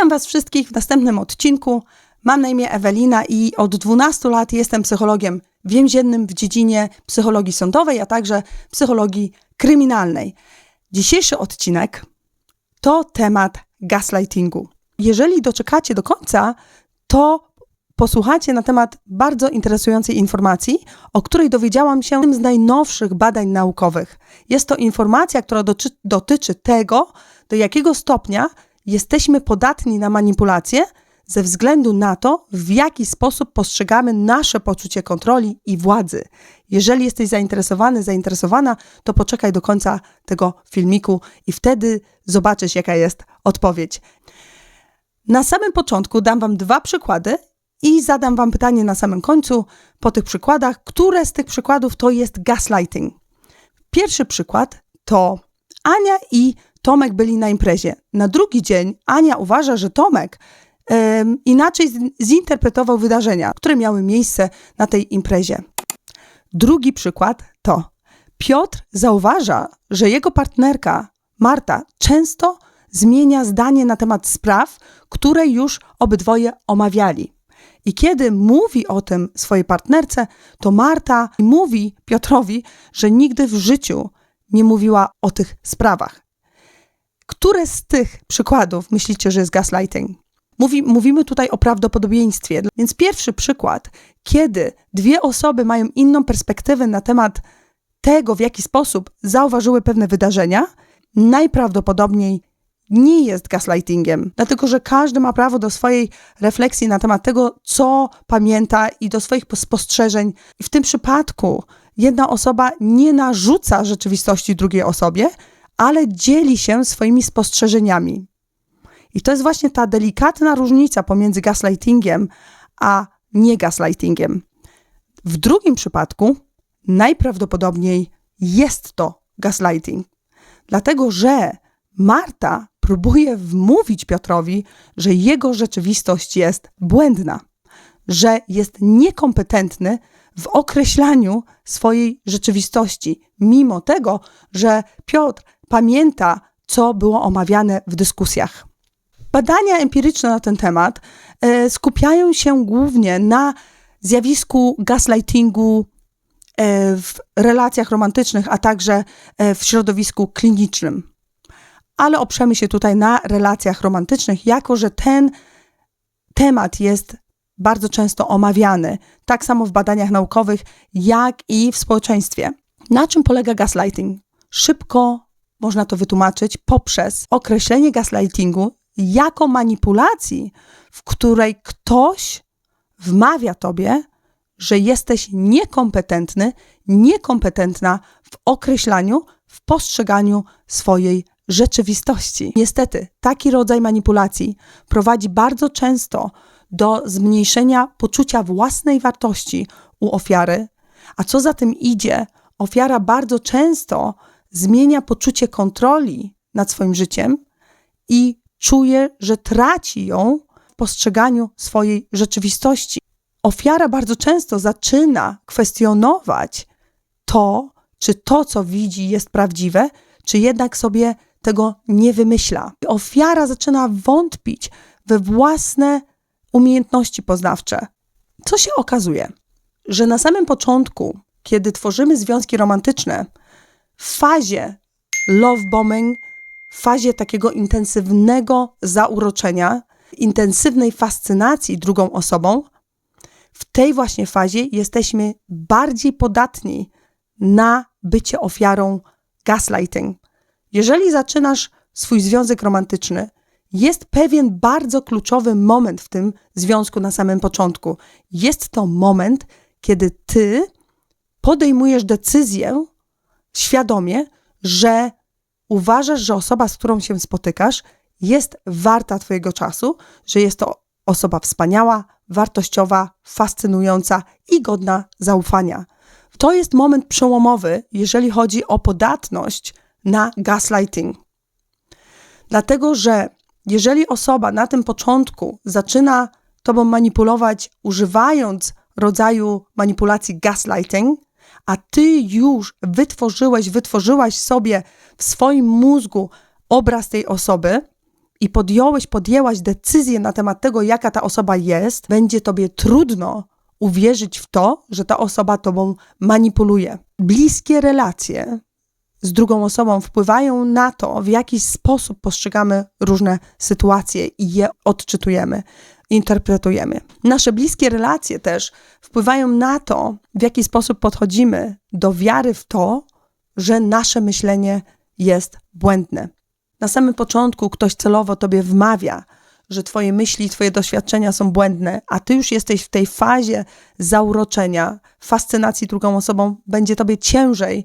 Witam Was wszystkich w następnym odcinku. Mam na imię Ewelina i od 12 lat jestem psychologiem więziennym w dziedzinie psychologii sądowej, a także psychologii kryminalnej. Dzisiejszy odcinek to temat gaslightingu. Jeżeli doczekacie do końca, to posłuchacie na temat bardzo interesującej informacji, o której dowiedziałam się z najnowszych badań naukowych. Jest to informacja, która dotyczy, tego, do jakiego stopnia jesteśmy podatni na manipulacje ze względu na to, w jaki sposób postrzegamy nasze poczucie kontroli i władzy. Jeżeli jesteś zainteresowany, zainteresowana, to poczekaj do końca tego filmiku i wtedy zobaczysz, jaka jest odpowiedź. Na samym początku dam Wam dwa przykłady i zadam Wam pytanie na samym końcu po tych przykładach, które z tych przykładów to jest gaslighting. Pierwszy przykład to Ania i Tomek byli na imprezie. Na drugi dzień Ania uważa, że Tomek inaczej zinterpretował wydarzenia, które miały miejsce na tej imprezie. Drugi przykład to Piotr zauważa, że jego partnerka Marta często zmienia zdanie na temat spraw, które już obydwoje omawiali. I kiedy mówi o tym swojej partnerce, to Marta mówi Piotrowi, że nigdy w życiu nie mówiła o tych sprawach. Które z tych przykładów myślicie, że jest gaslighting? Mówi, mówimy tutaj o prawdopodobieństwie. Więc pierwszy przykład, kiedy dwie osoby mają inną perspektywę na temat tego, w jaki sposób zauważyły pewne wydarzenia, najprawdopodobniej nie jest gaslightingiem, dlatego że każdy ma prawo do swojej refleksji na temat tego, co pamięta i do swoich spostrzeżeń. I w tym przypadku jedna osoba nie narzuca rzeczywistości drugiej osobie, ale dzieli się swoimi spostrzeżeniami. I to jest właśnie ta delikatna różnica pomiędzy gaslightingiem a nie gaslightingiem. W drugim przypadku najprawdopodobniej jest to gaslighting, dlatego że Marta próbuje wmówić Piotrowi, że jego rzeczywistość jest błędna, że jest niekompetentny w określaniu swojej rzeczywistości, mimo tego, że Piotr pamięta, co było omawiane w dyskusjach. Badania empiryczne na ten temat e, skupiają się głównie na zjawisku gaslightingu e, w relacjach romantycznych, a także e, w środowisku klinicznym. Ale oprzemy się tutaj na relacjach romantycznych, jako że ten temat jest bardzo często omawiany, tak samo w badaniach naukowych, jak i w społeczeństwie. Na czym polega gaslighting? Szybko można to wytłumaczyć poprzez określenie gaslightingu jako manipulacji, w której ktoś wmawia tobie, że jesteś niekompetentny, niekompetentna w określaniu, w postrzeganiu swojej rzeczywistości. Niestety, taki rodzaj manipulacji prowadzi bardzo często do zmniejszenia poczucia własnej wartości u ofiary, a co za tym idzie, ofiara bardzo często zmienia poczucie kontroli nad swoim życiem i czuje, że traci ją w postrzeganiu swojej rzeczywistości. Ofiara bardzo często zaczyna kwestionować to, czy to, co widzi, jest prawdziwe, czy jednak sobie tego nie wymyśla. Ofiara zaczyna wątpić we własne umiejętności poznawcze. Co się okazuje? Że na samym początku, kiedy tworzymy związki romantyczne, fazie love bombing, fazie takiego intensywnego zauroczenia, intensywnej fascynacji drugą osobą, w tej właśnie fazie jesteśmy bardziej podatni na bycie ofiarą gaslighting. Jeżeli zaczynasz swój związek romantyczny, jest pewien bardzo kluczowy moment w tym związku na samym początku. Jest to moment, kiedy ty podejmujesz decyzję świadomie, że uważasz, że osoba, z którą się spotykasz, jest warta Twojego czasu, że jest to osoba wspaniała, wartościowa, fascynująca i godna zaufania. To jest moment przełomowy, jeżeli chodzi o podatność na gaslighting. Dlatego, że jeżeli osoba na tym początku zaczyna tobą manipulować, używając rodzaju manipulacji gaslighting, a ty już wytworzyłeś, wytworzyłaś sobie w swoim mózgu obraz tej osoby i podjąłeś, podjęłaś decyzję na temat tego, jaka ta osoba jest, będzie tobie trudno uwierzyć w to, że ta osoba tobą manipuluje. Bliskie relacje z drugą osobą wpływają na to, w jaki sposób postrzegamy różne sytuacje i je odczytujemy, interpretujemy. Nasze bliskie relacje też wpływają na to, w jaki sposób podchodzimy do wiary w to, że nasze myślenie jest błędne. Na samym początku ktoś celowo tobie wmawia, że twoje myśli, twoje doświadczenia są błędne, a ty już jesteś w tej fazie zauroczenia, fascynacji drugą osobą, będzie tobie ciężej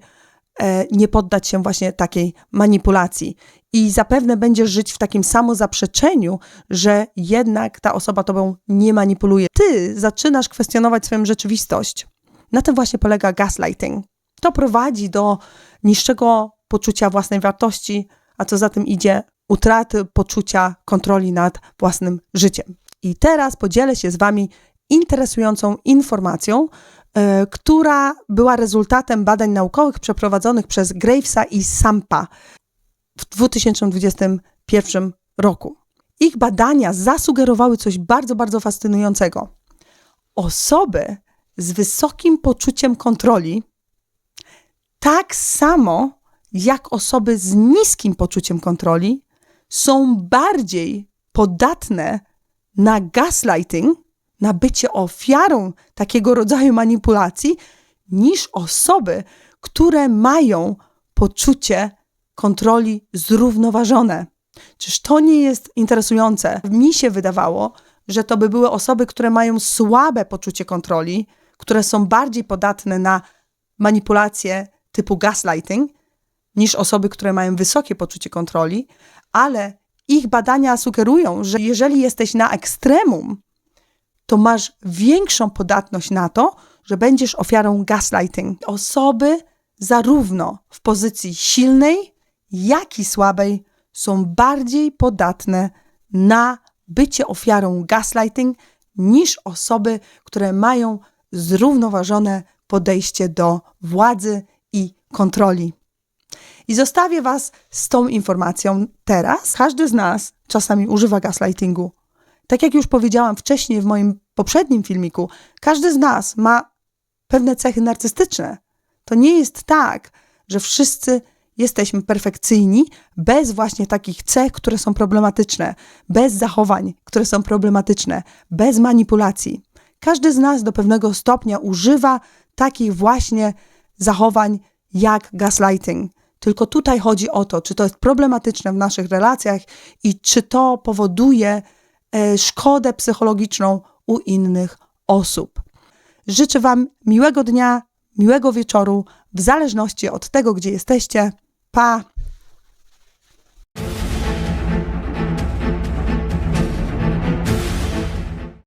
nie poddać się właśnie takiej manipulacji. I zapewne będziesz żyć w takim samozaprzeczeniu, że jednak ta osoba tobą nie manipuluje. Ty zaczynasz kwestionować swoją rzeczywistość. Na tym właśnie polega gaslighting. To prowadzi do niższego poczucia własnej wartości, a co za tym idzie, utraty poczucia kontroli nad własnym życiem. I teraz podzielę się z Wami interesującą informacją, która była rezultatem badań naukowych przeprowadzonych przez Gravesa i Sampa w 2021 roku. Ich badania zasugerowały coś bardzo, bardzo fascynującego. Osoby z wysokim poczuciem kontroli, tak samo jak osoby z niskim poczuciem kontroli, są bardziej podatne na gaslighting, na bycie ofiarą takiego rodzaju manipulacji, niż osoby, które mają poczucie kontroli zrównoważone. Czyż to nie jest interesujące? Mi się wydawało, że to by były osoby, które mają słabe poczucie kontroli, które są bardziej podatne na manipulacje typu gaslighting, niż osoby, które mają wysokie poczucie kontroli, ale ich badania sugerują, że jeżeli jesteś na ekstremum, to masz większą podatność na to, że będziesz ofiarą gaslighting. Osoby zarówno w pozycji silnej, jak i słabej są bardziej podatne na bycie ofiarą gaslighting niż osoby, które mają zrównoważone podejście do władzy i kontroli. I zostawię Was z tą informacją teraz. Każdy z nas czasami używa gaslightingu. Tak jak już powiedziałam wcześniej w moim poprzednim filmiku, każdy z nas ma pewne cechy narcystyczne. To nie jest tak, że wszyscy jesteśmy perfekcyjni bez właśnie takich cech, które są problematyczne, bez zachowań, które są problematyczne, bez manipulacji. Każdy z nas do pewnego stopnia używa takich właśnie zachowań jak gaslighting. Tylko tutaj chodzi o to, czy to jest problematyczne w naszych relacjach i czy to powoduje szkodę psychologiczną u innych osób. Życzę Wam miłego dnia, miłego wieczoru, w zależności od tego, gdzie jesteście. Pa!